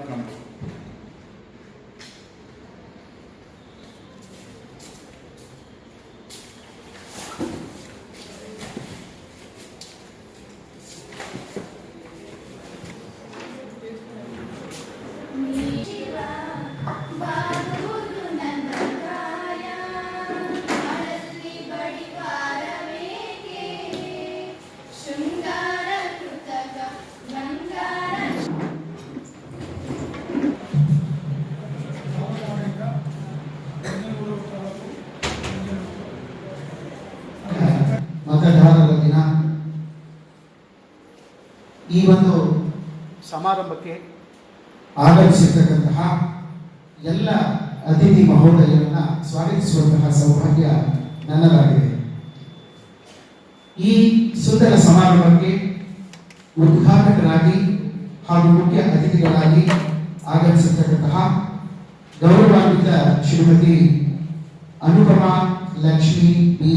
ಜಾಗೃತಿಯನ್ನು ಸಮಾರಂಭಕ್ಕೆ ಆಗಮಿಸಿರ್ತಕ್ಕಂತಹ ಎಲ್ಲ ಅತಿಥಿ ಮಹೋದಯರನ್ನ ಸ್ವಾಗತಿಸುವಂತಹ ಸೌಭಾಗ್ಯ ನನ್ನದಾಗಿದೆ. ಈ ಸುಂದರ ಸಮಾರಂಭಕ್ಕೆ ಉದ್ಘಾಟಕರಾಗಿ ಹಾಗೂ ಮುಖ್ಯ ಅತಿಥಿಗಳಾಗಿ ಆಗಮಿಸಿರ್ತಕ್ಕಂತಹ ಗೌರವಾನ್ವಿತ Shrimati Anupama Lakshmi B.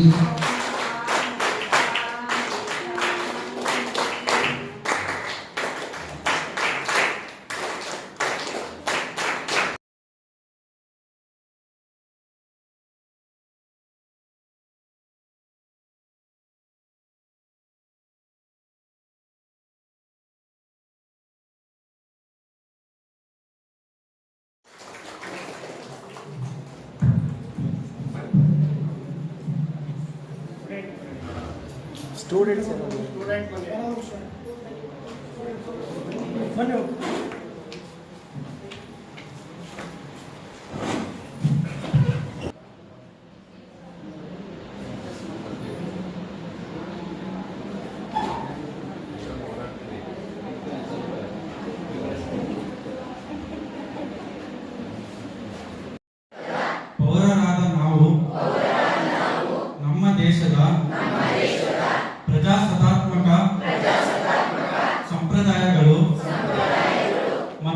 Student student મને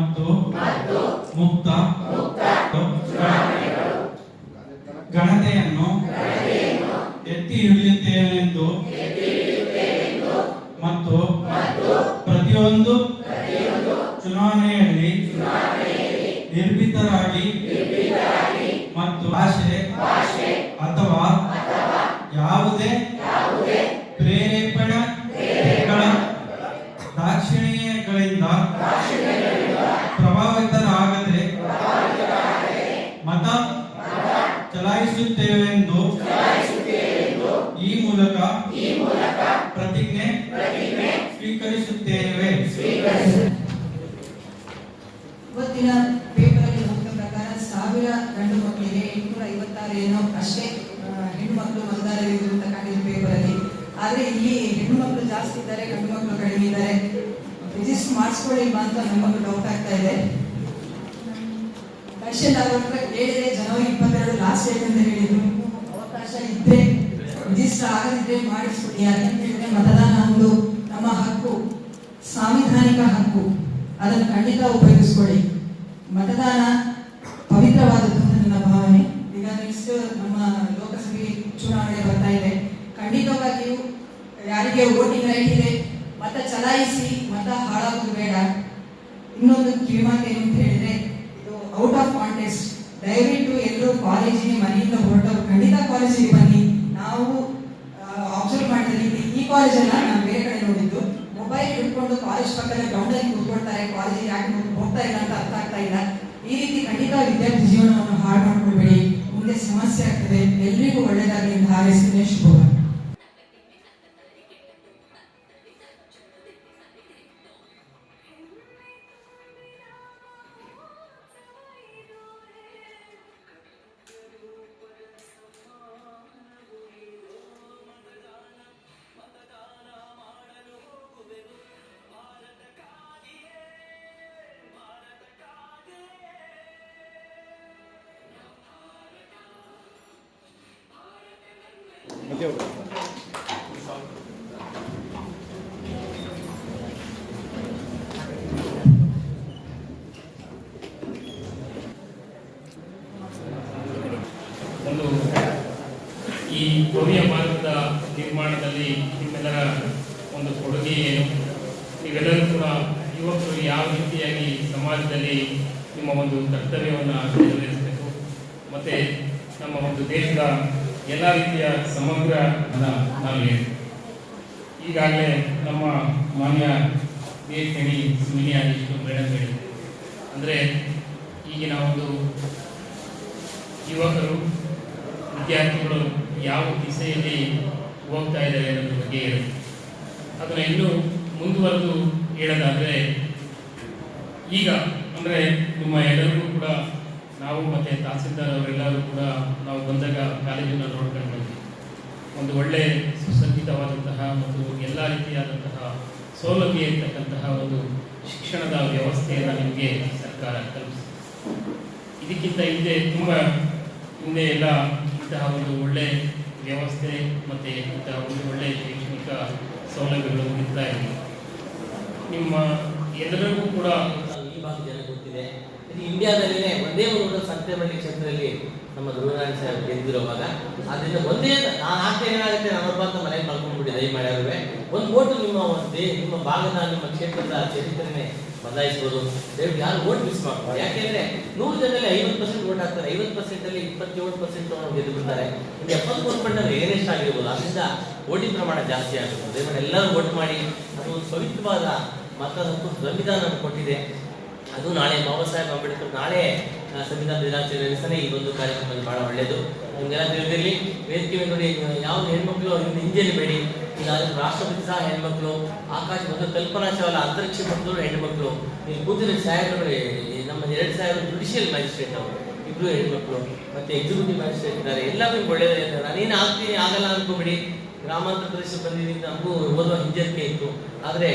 ಮತ್ತು ಮುಕ್ತ ಗಣತೆಯನ್ನು ಎತ್ತಿ ಹಿಡಿಯುತ್ತೇವೆಂದು ಮತ್ತು ಪ್ರತಿಯೊಂದು ಚುನಾವಣೆಯಲ್ಲಿ ನಿರ್ಭೀತರಾಗಿ ಮತ್ತು ಭಾಷೆ ಅಥವಾ ಯಾವುದೇ ಪ್ರೇರೇಪಣೆಗಳ ಇವತ್ತಿನ ಪೇಪರಲ್ಲಿ ಮುಖ್ಯ ಪ್ರಕಾರ ಸಾವಿರ ಗಂಡು ಮಕ್ಕಳಿಗೆ ಎಂಟುನೂರ ಐವತ್ತಾರು ಏನೋ ಅಷ್ಟೇ ಹೆಣ್ಣು ಮಕ್ಕಳು ಮತದಾರರಿದ್ರು ಅಂತ ಕಂಡಿದ್ದು ಪೇಪರಲ್ಲಿ. ಆದ್ರೆ ಇಲ್ಲಿ ಹೆಣ್ಣು ಮಕ್ಕಳು ಜಾಸ್ತಿ ಇದ್ದಾರೆ, ಗಂಡು ಮಕ್ಕಳು ಕಡಿಮೆ ಇದ್ದಾರೆ. ರಿಜಿಸ್ಟರ್ ಮಾಡಿಸ್ಕೊಳ್ಳಿಲ್ವಾ ಅಂತ ನಮಗೂ ಡೌಟ್ ಆಗ್ತಾ ಇದೆ. ಅವ್ರ ಹತ್ರ ಜನವರಿ ಇಪ್ಪತ್ತೆರಡು ಲಾಸ್ಟ್ ಡೇಟ್ ಅಂತ ಹೇಳಿದ್ರು. ಅವಕಾಶ ಇದ್ರೆ ರಿಜಿಸ್ಟರ್ ಆಗದಿದ್ರೆ ಮಾಡಿಸ್ಕೊಡಿ ಯಾಕಂತ ಹೇಳಿದ್ರೆ ಮತದಾನ ಒಂದು ನಮ್ಮ ಹಕ್ಕು, ಸಾಂವಿಧಾನಿಕ ಹಕ್ಕು. ಅದನ್ನು ಖಂಡಿತ ಉಪಯೋಗಿಸ್ಕೊಳ್ಳಿ. ಮತದಾನ ಪವಿತ್ರವಾದದ್ದು ನನ್ನ ಭಾವನೆ. ಈಗ ನೆಕ್ಸ್ಟ್ ನಮ್ಮ ಲೋಕಸಭೆ ಚುನಾವಣೆ ಬರ್ತಾ ಇದೆ. ಖಂಡಿತವಾಗಿಯೂ ಯಾರಿಗೆ ವೋಟಿಂಗ್ ರೈಟ್ ಇದೆ, ಮತ ಚಲಾಯಿಸಿ ಮತ ಹಾಳಾಗೋದು ಬೇಡ. ಇನ್ನೊಂದು ಕಿವಿಮಾತು ಏನು ಅಂತ ಹೇಳಿದ್ರೆ, ಇದು ಔಟ್ ಆಫ್ ಕಾಂಟೆಸ್ಟ್. ದಯವಿಟ್ಟು ಎಲ್ಲರೂ ಕಾಲೇಜಿಗೆ ಮನೆಯಿಂದ ಹೊರಟವರು ಖಂಡಿತ ಕಾಲೇಜಿಗೆ ಬನ್ನಿ. ನಾವು ಅಬ್ಸರ್ವ್ ಮಾಡಿದ್ರೆ ಈ ಕಾಲೇಜ್ ಅಲ್ಲ ನಾನು ಬೇರೆ ಕಡೆ ನೋಡಿದ್ದು ಮೊಬೈಲ್ ಹಿಡ್ಕೊಂಡು ಕಾಲೇಜ್ ಪಕ್ಕದ ಗ್ರೌಂಡ್ ಅಲ್ಲಿ ಕೂತ್ಕೊಳ್ತಾರೆ ಕಾಲೇಜ್ ಯಾಕೆ ಹೋಗ್ತಾ ಇಲ್ಲ ಅಂತ ಅರ್ಥ ಆಗ್ತಾ ಇಲ್ಲ. ಈ ರೀತಿ ಖಂಡಿತ ವಿದ್ಯಾರ್ಥಿ ಜೀವನವನ್ನು ಹಾಳು ಮಾಡ್ಕೊಳ್ಬೇಡಿ ಮುಂದೆ ಸಮಸ್ಯೆ ಆಗ್ತದೆ. ಎಲ್ರಿಗೂ ಒಳ್ಳೆಯದಾಗಲಿ ಅಂತ ಹಾರೈಸ್ತೀನಿ. ಶುಭ. ಈ ಕೊನೆಯ ಭಾರತದ ನಿರ್ಮಾಣದಲ್ಲಿ ನಿಮ್ಮೆಲ್ಲರ ಒಂದು ಕೊಡುಗೆ ಏನು? ನೀವೆಲ್ಲರೂ ಕೂಡ ಯುವಕರು ಯಾವ ರೀತಿಯಾಗಿ ಸಮಾಜದಲ್ಲಿ ನಿಮ್ಮ ಒಂದು ಕರ್ತವ್ಯವನ್ನು ನೆರವೇರಿಸಬೇಕು ಮತ್ತು ನಮ್ಮ ಒಂದು ದೇಶದ ಎಲ್ಲ ರೀತಿಯ ಸಮಗ್ರ ನಾವು ಹೇಳಿ ಈಗಾಗಲೇ ನಮ್ಮ ಮಾನ್ಯ ಕೆಣಿ ಸುಮಿನಿಯಾಗಿ ಬೇಡ ಮೇಡಮ್ ಹೇಳಿದೆ ಅಂದರೆ ಈಗಿನ ಒಂದು ಯುವಕರು, ವಿದ್ಯಾರ್ಥಿಗಳು ಯಾವ ದಿಸೆಯಲ್ಲಿ ಹೋಗ್ತಾ ಇದ್ದಾರೆ ಅನ್ನೋದ್ರ ಬಗ್ಗೆ ಇರುತ್ತೆ ಅದನ್ನು ಇನ್ನೂ ಮುಂದುವರೆದು ಹೇಳೋದಾದರೆ, ಈಗ ಅಂದರೆ ನಿಮ್ಮ ಎಲ್ಲರಿಗೂ ಕೂಡ ನಾವು ಮತ್ತು ತಹಸೀಲ್ದಾರ್ ಅವರೆಲ್ಲರೂ ಕೂಡ ನಾವು ಬಂದಾಗ ಕಾಲೇಜನ್ನು ನೋಡ್ಕೊಂಡು ಬಂದ್ವಿ. ಒಂದು ಒಳ್ಳೆ ಸುಸಜ್ಜಿತವಾದಂತಹ ಮತ್ತು ಎಲ್ಲ ರೀತಿಯಾದಂತಹ ಸೌಲಭ್ಯ ಇರ್ತಕ್ಕಂತಹ ಒಂದು ಶಿಕ್ಷಣದ ವ್ಯವಸ್ಥೆಯನ್ನು ನಿಮಗೆ ಸರ್ಕಾರ ಕಲ್ಪಿಸಿದೆ. ಇದಕ್ಕಿಂತ ಹಿಂದೆ ತುಂಬ ಹಿಂದೆ ಎಲ್ಲ ಇಂತಹ ಒಂದು ಒಳ್ಳೆ ವ್ಯವಸ್ಥೆ ಮತ್ತು ಇಂತಹ ಒಂದು ಒಳ್ಳೆಯ ಶೈಕ್ಷಣಿಕ ಸೌಲಭ್ಯಗಳು ಇರ್ತಾ ಇದೆ ನಿಮ್ಮ ಎಲ್ಲರಿಗೂ ಕೂಡ ಈ ಭಾಗದ ಗೊತ್ತಿದೆ. ಇದು ಇಂಡಿಯಾದಲ್ಲಿನೇ ಒಂದೇ ಒಂದು ಸತ್ಯಮಳ್ಳಿ ಕ್ಷೇತ್ರದಲ್ಲಿ ನಮ್ಮ ಧ್ರುವನಾರಾಯಣ ಸಾಹೇಬ್ ಗೆದ್ದಿರುವಾಗ ಅದರಿಂದ ಒಂದೇ ನಾನು ಆಗ್ತಾ ಏನಾಗುತ್ತೆ ನಾನೊಬ್ಬ ಅಂತ ಮನೆಗೆ ಮಲ್ಕೊಂಡ್ಬಿಟ್ಟು ದಯ ಮಾಡ್ಯಾರುವೆ ಒಂದು ಓಟು ನಿಮ್ಮ ಒಂದು ನಿಮ್ಮ ಭಾಗದ ನಿಮ್ಮ ಕ್ಷೇತ್ರದ ಚರಿತ್ರೆನೇ ಬದಲಾಯಿಸ್ಬೋದು. ದಯವಿಟ್ಟು ಯಾರು ಓಟ್ ಮಿಸ್ ಮಾಡ್ಬೋದು ಯಾಕೆಂದ್ರೆ ನೂರು ಜನರಲ್ಲಿ ಐವತ್ತು ಪರ್ಸೆಂಟ್ ಓಟ್ ಹಾಕ್ತಾರೆ. ಐವತ್ತು ಪರ್ಸೆಂಟ್ ಅಲ್ಲಿ ಇಪ್ಪತ್ತೇಳು ಪರ್ಸೆಂಟ್ ಗೆದ್ದು ಬಿಡ್ತಾರೆ. ಎಪ್ಪತ್ತು ಪರ್ಸೆಂಟ್ ಏನೆಷ್ಟು ಆಗಿರ್ಬೋದು. ಅದರಿಂದ ಓಟಿಂಗ್ ಪ್ರಮಾಣ ಜಾಸ್ತಿ ಆಗುತ್ತೆ. ದಯವಿಟ್ಟು ಎಲ್ಲರೂ ಓಟ್ ಮಾಡಿ. ಅದು ಒಂದು ಪವಿತ್ರವಾದ ಮತದ ಸಂವಿಧಾನ ಕೊಟ್ಟಿದೆ. ಅದು ನಾಳೆ ಬಾಬಾ ಸಾಹೇಬ್ ಅಂಬೇಡ್ಕರ್ ನಾಳೆ ಸಂವಿಧಾನ ದಿನಾಚರಣೆ ನಡೆಸಲೇ ಈ ಒಂದು ಕಾರ್ಯಕ್ರಮ ಬಹಳ ಒಳ್ಳೆಯದು. ನಿಮಗೆಲ್ಲ ತಿಳಿದಿರಲಿ, ವೇದಿಕೆ ನೋಡಿ ಯಾವ ಹೆಣ್ಮಕ್ಳು ಹಿಂದೆ ಹಿಂಜರಿಬೇಡಿ ಈಗ ರಾಷ್ಟ್ರಪತಿ ಸಹ ಹೆಣ್ಮಕ್ಳು. ಆಕಾಶ ಮತ್ತು ಕಲ್ಪನಾ ಚಾವಲ, ಅಂತರಿಕ್ಷ ಬಂದವರು ಹೆಣ್ಮಕ್ಳು. ಇಲ್ಲಿ ಕೂತಿನ ಸಾಹೇಬರು ನಮ್ಮ ಎರಡು ಸಾವಿರ ಜುಡಿಷಿಯಲ್ ಮ್ಯಾಜಿಸ್ಟ್ರೇಟ್ ಅವರು. ಇಬ್ರು ಹೆಣ್ಮಕ್ಳು, ಮತ್ತೆ ಎಕ್ಸಿಕ್ಯೂಟಿವ್ ಮ್ಯಾಜಿಸ್ಟ್ರೇಟ್ ಇದ್ದಾರೆ. ಎಲ್ಲವೂ ಒಳ್ಳೆಯದೇ ನಾನೇನು ಆಗ್ತೀನಿ, ಆಗಲ್ಲ ಅನ್ಕೋಬೇಡಿ. ಗ್ರಾಮಾಂತರ ಪ್ರದೇಶ ಬಂದಿದ್ದರಿಂದ ನಮಗೂ ಓದುವ ಹಿಂಜರಿಕೆ ಇತ್ತು. ಆದರೆ,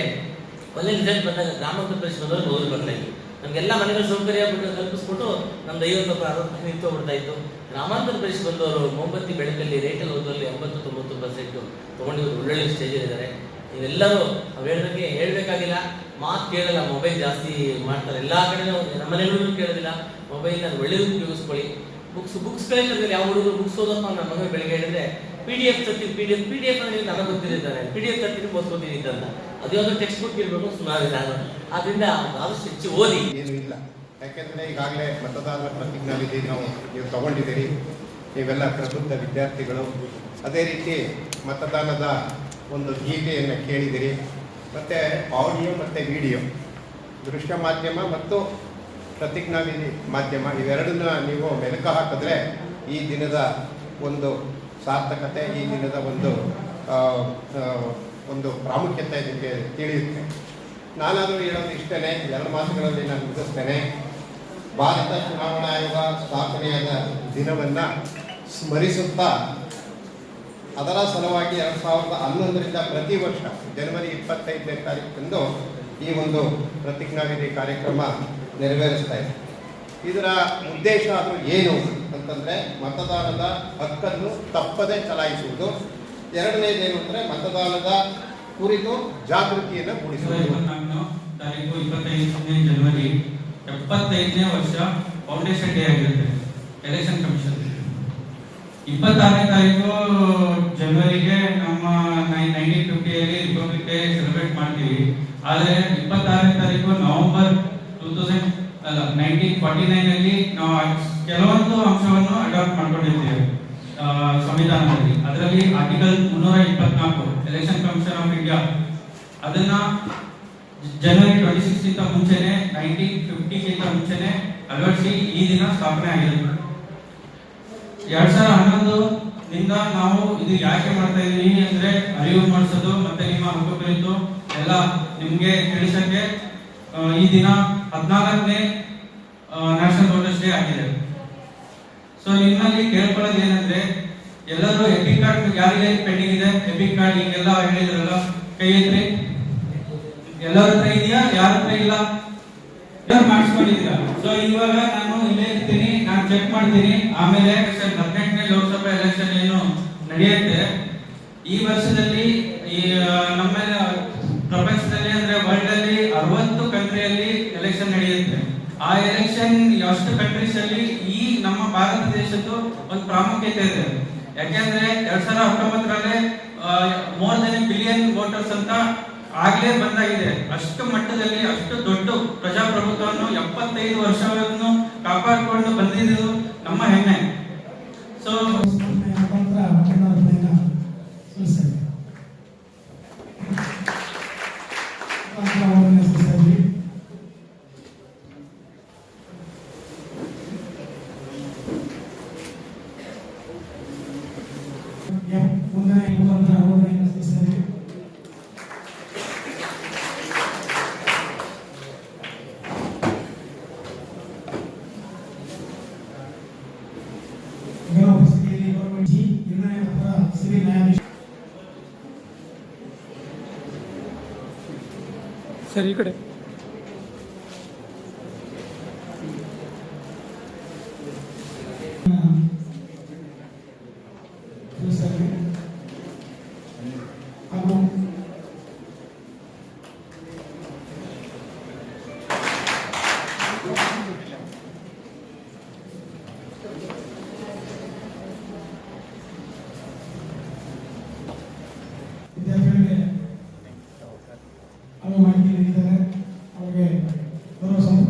ಒಳ್ಳೆ ರಿಸಲ್ಟ್ ಬಂದಾಗ ಗ್ರಾಮಾಂತರ ಪ್ರದೇಶ ಬಂದವರು ಓದಿ ಬರ್ತಾ ಇತ್ತು. ನಮಗೆಲ್ಲ ಮನೆಗಳ ಸೌಕರ್ಯ ಬಿಟ್ಟು ಕಲ್ಪಿಸ್ಬಿಟ್ಟು ನಮ್ದು ದೈವದ ಪ್ರಾರಂಭ ನಿಂತು ಹೋಗ್ಬಿಡ್ತಾ ಇತ್ತು ಗ್ರಾಮಾಂತರ ಪ್ರದೇಶ ಬಂದವರು ಮೊಂಬತ್ತಿ ಬೆಳಕಲ್ಲಿ, ರೇಟಲ್ಲಿ ಓದಲ್ಲಿ ಎಂಬತ್ತು, ತೊಂಬತ್ತು ಪರ್ಸೆಂಟ್ ತೊಗೊಂಡು ಇವತ್ತು ಒಳ್ಳೊಳ್ಳೆ ಸ್ಟೇಜ್ ಇದ್ದಾರೆ ಇವೆಲ್ಲರೂ ಅವ್ರು ಹೇಳೋದಕ್ಕೆ ಹೇಳಬೇಕಾಗಿಲ್ಲ. ಮಾತು ಕೇಳಲ್ಲ ಮೊಬೈಲ್ ಜಾಸ್ತಿ ಮಾಡ್ತಾರೆ. ಎಲ್ಲ ಕಡೆ ನಮ್ಮ ಕೇಳೋದಿಲ್ಲ. ಮೊಬೈಲ್ ನಾನು ಒಳ್ಳೆಯದು ಉಪಯೋಗಿಸ್ಕೊಳ್ಳಿ. ಬುಕ್ಸ್ ಬುಕ್ಸ್ ಕಲಿಯೋದ್ರಲ್ಲಿ ಯಾವ ಹುಡುಗರು ಬುಕ್ಸ್ ಓದಪ್ಪ ನಮ್ಮ ಮಗ ಬೆಳಗ್ಗೆ ಹೇಳಿದ್ರೆ ಪಿ ಡಿ ಎಫ್ ತರ್ತೀನಿ P D F P D F ಅಂದ್ರೆ ನನಗೆ ಗೊತ್ತಿರಿದ್ದಾರೆ ಪಿ ಡಿ ಎಫ್ ತರ್ತೀನಿ ಓದ್ಕೋತೀನಿ ಅಂತ ಅದು ಯಾವುದೋ ಟೆಕ್ಸ್ಟ್ ಬುಕ್ ಇರಬೇಕು ಸುಮಾರು ನಾನು. ಆದ್ರಿಂದ ಆದಷ್ಟು ಹೆಚ್ಚು ಓದಿ. ಏನು ಇಲ್ಲ. ಯಾಕೆಂದರೆ ಈಗಾಗಲೇ ಮತದಾರರ ಪ್ರತಿಜ್ಞಾವಿಧಿ ನಾವು, ನೀವು ತಗೊಂಡಿದ್ದೀರಿ. ನೀವೆಲ್ಲ ಪ್ರಬುದ್ಧ ವಿದ್ಯಾರ್ಥಿಗಳು. ಅದೇ ರೀತಿ ಮತದಾನದ ಒಂದು ಗೀತೆಯನ್ನು ಕೇಳಿದಿರಿ ಮತ್ತು ಆಡಿಯೋ ಮತ್ತು ವಿಡಿಯೋ ದೃಶ್ಯ ಮಾಧ್ಯಮ ಮತ್ತು ಪ್ರತಿಜ್ಞಾವಿಧಿ ಮಾಧ್ಯಮ, ಇವೆರಡನ್ನ ನೀವು ಮೆಲುಕು ಹಾಕಿದ್ರೆ ಈ ದಿನದ ಒಂದು ಸಾರ್ಥಕತೆ ಈ ದಿನದ ಒಂದು ಒಂದು ಪ್ರಾಮುಖ್ಯತೆ ನಿಮಗೆ ತಿಳಿಯುತ್ತೆ. ನಾನಾದರೂ ಹೇಳೋದು ಇಷ್ಟೇ ಎರಡು ಮಾತುಗಳಲ್ಲಿ ನಾನು ಮುಗಿಸ್ತೇನೆ. ಭಾರತ ಚುನಾವಣಾ ಆಯೋಗ ಸ್ಥಾಪನೆಯಾದ ದಿನವನ್ನು ಸ್ಮರಿಸುತ್ತಾ, ಅದರ ಸಲುವಾಗಿ ಎರಡು ಸಾವಿರದ ಹನ್ನೊಂದರಿಂದ ಪ್ರತಿ ವರ್ಷ ಜನವರಿ ಇಪ್ಪತ್ತೈದನೇ ತಾರೀಕಂದು ಈ ಒಂದು ಪ್ರತಿಜ್ಞಾವಿಧಿ ಕಾರ್ಯಕ್ರಮ ನೆರವೇರಿಸ್ತಾ ಇದೆ ಇದರ ಉದ್ದೇಶ ಅದು ಏನು ಅಂತಂದರೆ ಮತದಾನದ ಹಕ್ಕನ್ನು ತಪ್ಪದೆ ಚಲಾಯಿಸುವುದು. ಎರಡನೇದೇನು ಅಂದರೆ ಮತದಾನದ ಕುರಿತು ಜಾಗೃತಿಯನ್ನು ಮೂಡಿಸುವುದು. ತಾರೀಕು ಇಪ್ಪತ್ತೈದನೇ ಜನವರಿ, ಎಪ್ಪತ್ತೈದನೇ ವರ್ಷ ಫೌಂಡೇಶನ್ ಡೇ ಆಗಿರುತ್ತೆ, ಎಲೆಕ್ಷನ್ ಕಮಿಷನ್. ಇಪ್ಪತ್ತಾರನೇ ತಾರೀಕು ಜನವರಿಗೆ ನಮ್ಮ ನೈನ್ಟೀನ್ ಫಿಫ್ಟಿಯಲ್ಲಿ ರಿಪಬ್ಲಿಕ್ ಡೇ ಸೆಲೆಬ್ರೇಟ್ ಮಾಡ್ತೀವಿ ಆದರೆ ಇಪ್ಪತ್ತಾರನೇ ತಾರೀಕು ನವೆಂಬರ್ ಟೂ ತೌಸಂಡ್ ಅಲ್ಲ ನೈನ್ಟೀನ್ ನೈನ್ ನೈನಲ್ಲಿ ನಾವು ಕೆಲವೊಂದು ಅಂಶವನ್ನು ಅಡಾಪ್ಟ್ ಮಾಡ್ಕೊಂಡಿದ್ದೇವೆ ಸಂವಿಧಾನದಲ್ಲಿ. ಅದರಲ್ಲಿ ಆರ್ಟಿಕಲ್ ಮುನ್ನೂರ ಇಪ್ಪತ್ನಾಲ್ಕು ಎಲೆಕ್ಷನ್ ಕಮಿಷನ್ ಆಫ್ ಇಂಡಿಯಾ ಅದನ್ನ ಜನವರಿ ಟ್ವೆಂಟಿ ಸಿಕ್ಸ್ಗಿಂತ ಮುಂಚೆನೆ ನೈನ್ಟೀನ್ ಫಿಫ್ಟಿಗಿಂತ ಮುಂಚೆನೆ ಅಳವಡಿಸಿ ಈ ದಿನ ಸ್ಥಾಪನೆ ಆಗಿದೆ ಎರಡ್ ಸಾವಿರದ ಹನ್ನೊಂದು ನಿಂದ ನಾವು ಇದು ಯಾಕೆ ಮಾಡ್ತಾ ಇದೀವಿ ಅಂದ್ರೆ ಅರಿವು ಮಾಡಿಸೋದು ಮತ್ತೆ ನಿಮ್ಮ ಹಕ್ಕು ಕುರಿತು ಎಲ್ಲ ನಿಮ್ಗೆ ತಿಳಿಸಕ್ಕೆ ಈ ದಿನ ಹದಿನಾಲ್ಕನೇ ನ್ಯಾಷನಲ್ ವೋಟರ್ಸ್ ಡೇ ಆಗಿದೆ. ಸೊ ನಿಮ್ಮಲ್ಲಿ ಕೇಳ್ಕೊಳ್ಳೋದು ಏನಂದ್ರೆ, ಎಲ್ಲರೂ ಎಪಿಕ್ ಕಾರ್ಡ್ ಯಾರಿಗೆ ಪೆಂಡಿಂಗ್ ಇದೆ? ಎಪಿಕ್ ಕಾರ್ಡ್ ಈಗೆಲ್ಲ ಹೇಳಿದ್ರಲ್ಲ, ಕೈ ಐತ್ರಿ ಎಲ್ಲರ ಹತ್ರ ಇದೆಯಾ? ಯಾರ ಹತ್ರ ಇಲ್ಲ? ಎಲ್ಲರೂ ಮಾಡಿಸ್ಕೊಂಡಿದ್ದೀರಾ? ಸೊ ಇವಾಗ ನಾನು ಇಲ್ಲೇ ಇರ್ತೀನಿ, ನಾನು ಚೆಕ್ ಮಾಡ್ತೀನಿ. ಆಮೇಲೆ ಹದಿನೆಂಟನೇ ಲೋಕಸಭಾ ಎಲೆಕ್ಷನ್ ಏನು ನಡೆಯುತ್ತೆ? ಈ ವರ್ಷದಲ್ಲಿ ನಮ್ಮ ಪ್ರಪಂಚದಲ್ಲಿ ಅಂದ್ರೆ ವರ್ಲ್ಡ್ ಅಲ್ಲಿ ಅರವತ್ತು ಕಂಟ್ರಿಯಲ್ಲಿ ಎಲೆಕ್ಷನ್ ನಡೆಯುತ್ತೆ ಆ ಎಲೆಕ್ಷನ್ ಎಷ್ಟು ಕಂಟ್ರೀಸ್ ಅಲ್ಲಿ ಈ ನಮ್ಮ ಭಾರತ ದೇಶದ್ದು ಒಂದು ಪ್ರಾಮುಖ್ಯತೆ ಇದೆ. ಯಾಕೆಂದ್ರೆ ಎರಡ್ ಸಾವಿರದ ಹತ್ತೊಂಬತ್ತರಲ್ಲಿ ಮೋರ್ ದೆನ್ ಬಿಲಿಯನ್ ವೋಟರ್ಸ್ ಅಂತ ಆಗ್ಲೇ ಬಂದಾಗಿದೆ. ಅಷ್ಟು ಮಟ್ಟದಲ್ಲಿ, ಅಷ್ಟು ದೊಡ್ಡ ಪ್ರಜಾಪ್ರಭುತ್ವವನ್ನು ಎಪ್ಪತ್ತೈದು ವರ್ಷಗಳನ್ನು ಕಾಪಾಡಿಕೊಂಡು ಬಂದಿದ್ದು ನಮ್ಮ ಹೆಮ್ಮೆ. ಸೊ ಸರ್ ಈ ಕಡೆ ತಿಳಿಸಿದ್ದಾರೆ. Então nós vamos